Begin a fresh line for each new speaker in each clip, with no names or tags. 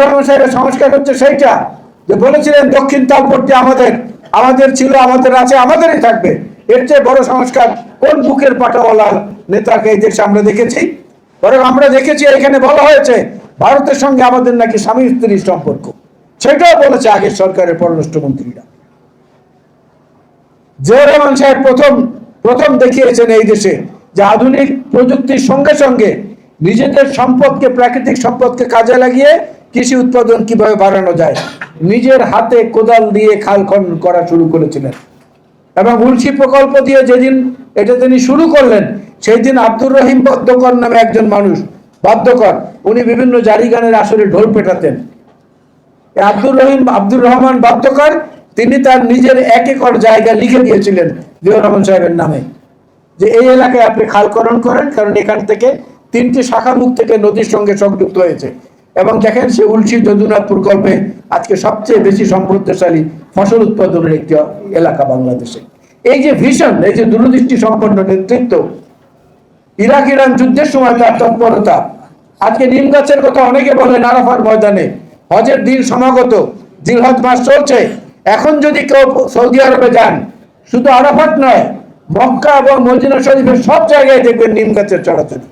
রহমান সাহেবের সংস্কার হচ্ছে সেইটা। যে বলেছিলেন দক্ষিণ তালপট্টি আমাদের আমাদের ছিল, আমাদের আছে, আমাদেরই থাকবে। এর চেয়ে বড় সংস্কার কোন বুকের পাটাওয়ালা নেতাকে এই দেশে আমরা দেখেছি? বরং আমরা দেখেছি এখানে বলা হয়েছে, ভারতের সঙ্গে আমাদের নাকি স্বামী স্ত্রীর সম্পর্ক। সেটাও বলেছে আগের সরকারের পররাষ্ট্রমন্ত্রীরা জিয়া রহমান সাহেব প্রথম প্রথম দেখিয়েছেন এই দেশে যে আধুনিক প্রযুক্তির সঙ্গে সঙ্গে নিজেদের সম্পদকে, প্রাকৃতিক সম্পদকে কাজে লাগিয়ে কৃষি উৎপাদন কীভাবে বাড়ানো যায়? নিজের হাতে কোদাল দিয়ে খাল খনন করা শুরু করেছিলেন। এবং উলসি প্রকল্প দিয়ে যেদিন এটা তিনি শুরু করলেন সেই দিন আব্দুর রহিম বাদ্যকর নামে একজন মানুষ বাদ্যকর উনি বিভিন্ন জারি গানের আসরে ঢোল পেটাতেন। আব্দুর রহিম, আব্দুর রহমান বাদ্যকর তিনি তার নিজের এক একর জায়গা লিখে দিয়েছিলেন জিয়া রহমান সাহেবের নামে। যে এই এলাকায় আপনি খালকরণ করেন, কারণ এখান থেকে তিনটি শাখা মুখ থেকে নদীর সঙ্গে সংযুক্ত হয়েছে। এবং দেখেন সে উলসি যদুনাথ প্রকল্পে আজকে সবচেয়ে বেশি সমৃদ্ধশালী ফসল উৎপাদনের একটি এলাকা বাংলাদেশে। এই যে ভিশন এই যে দূরদৃষ্টি সম্পন্ন নেতৃত্ব, ইরাক ইরান যুদ্ধের সময় তার তৎপরতা। আজকে নিম গাছের কথা অনেকে বলে নারাফার ময়দানে। হজের দিন সমাগত, জিলহজ মাস চলছে। এখন যদি কেউ সৌদি আরবে যান, শুধু আরাফাত নয়, মক্কা এবং মদিনা শরীফের সব জায়গায় দেখবেন নিম গাছের চড়াচড়ি।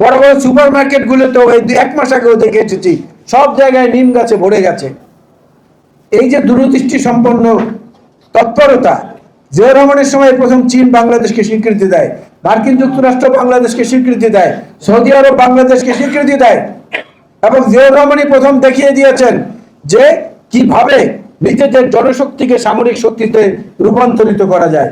বড় বড় সুপার মার্কেট গুলোতে এই এক মাস আগেও দেখে এসেছি সব জায়গায় নিম গাছে ভরে গেছে। এই যে দূরদৃষ্টি সম্পন্ন তৎপরতা, জিয়া রহমানের সময় প্রথম চীন বাংলাদেশকে স্বীকৃতি দেয়, মার্কিন যুক্তরাষ্ট্র বাংলাদেশকে স্বীকৃতি দেয়, সৌদি আরব বাংলাদেশকে স্বীকৃতি দেয়, এবং জিয়া রহমানই প্রথম দেখিয়ে দিয়েছেন যে কীভাবে নিজেদের জনশক্তিকে সামরিক শক্তিতে রূপান্তরিত করা যায়।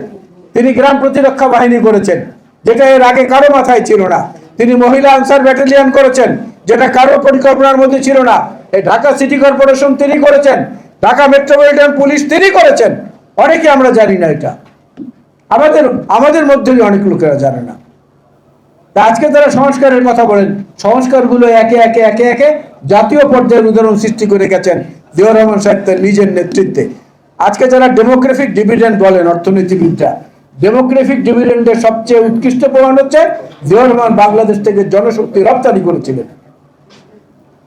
তিনি গ্রাম প্রতিরক্ষা বাহিনী করেছেন, যেটা এর আগে কারও মাথায় ছিল না। তিনি মহিলা আনসার ব্যাটালিয়ন করেছেন, যেটা কারও পরিকল্পনার মধ্যে ছিল না। এই ঢাকা সিটি কর্পোরেশন তিনি করেছেন, ঢাকা মেট্রোপলিটন পুলিশ তিনি করেছেন। অনেকে আমরা জানি না এটা। আমাদের আমাদের মধ্যেই অনেক লোকেরা জানে না। আজকে তারা সংস্কারের কথা বলেন। সংস্কারগুলো একে একে একে একে জাতীয় পর্যায়ের উদাহরণ সৃষ্টি করে গেছেন জিয়া রহমান সাহেব নিজের নেতৃত্বে। আজকে যারা ডেমোগ্রাফিক ডিভিডেন্ড বলেন, অর্থনীতিবিদরা ডেমোগ্রাফিক ডিভিডেন্ডের সবচেয়ে উৎকৃষ্ট প্রমাণ হচ্ছে জিয়া রহমান বাংলাদেশ থেকে জনশক্তি রপ্তানি করেছিলেন।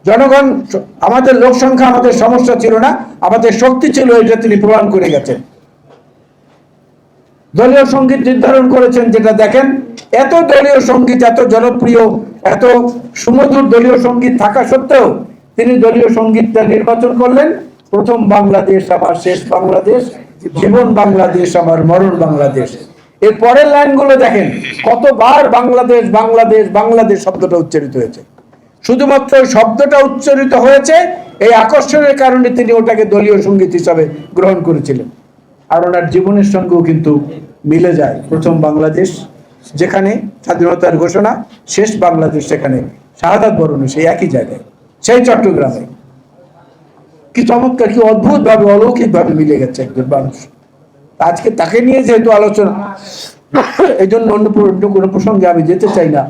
জনগণ, আমাদের লোক সংখ্যা আমাদের সমস্যা ছিল না, আমাদের শক্তি ছিল এটা তিনি প্রমাণ করে গেছেন। দলীয় সংগীত নির্ধারণ করেছেন যেটা দেখেন, এত দলীয় সংগীত, এত জনপ্রিয়, এত সুমধুর দলীয় সংগীত থাকা সত্ত্বেও তিনি দলীয় সঙ্গীতটা নির্বাচন করলেন। প্রথম বাংলাদেশ, আবার শেষ বাংলাদেশ। জীবন বাংলাদেশ, আমার মরণ বাংলাদেশ। এর পরের লাইনগুলো দেখেন, কতবার বাংলাদেশ বাংলাদেশ বাংলাদেশ শব্দটা উচ্চারিত হয়েছে। শুধুমাত্র শব্দটা উচ্চারিত হয়েছে, এই আকর্ষণের কারণে তিনি ওটাকে দলীয় সংগীত হিসাবে গ্রহণ করেছিলেন। আর ওনার জীবনের সঙ্গেও কিন্তু মিলে যায়। প্রথম বাংলাদেশ, যেখানে স্বাধীনতার ঘোষণা, শেষ বাংলাদেশ, সেখানে শাহাদাত বরণ সেই একই জায়গায়, সেই চট্টগ্রামে। কি চমৎকার, কি অদ্ভুত ভাবে অলৌকিক ভাবে মিলে গেছে একজন মানুষ। আজকে তাকে নিয়ে যেহেতু আলোচনা, এই জন্য অন্য কোনো প্রসঙ্গে আমি যেতে চাই না।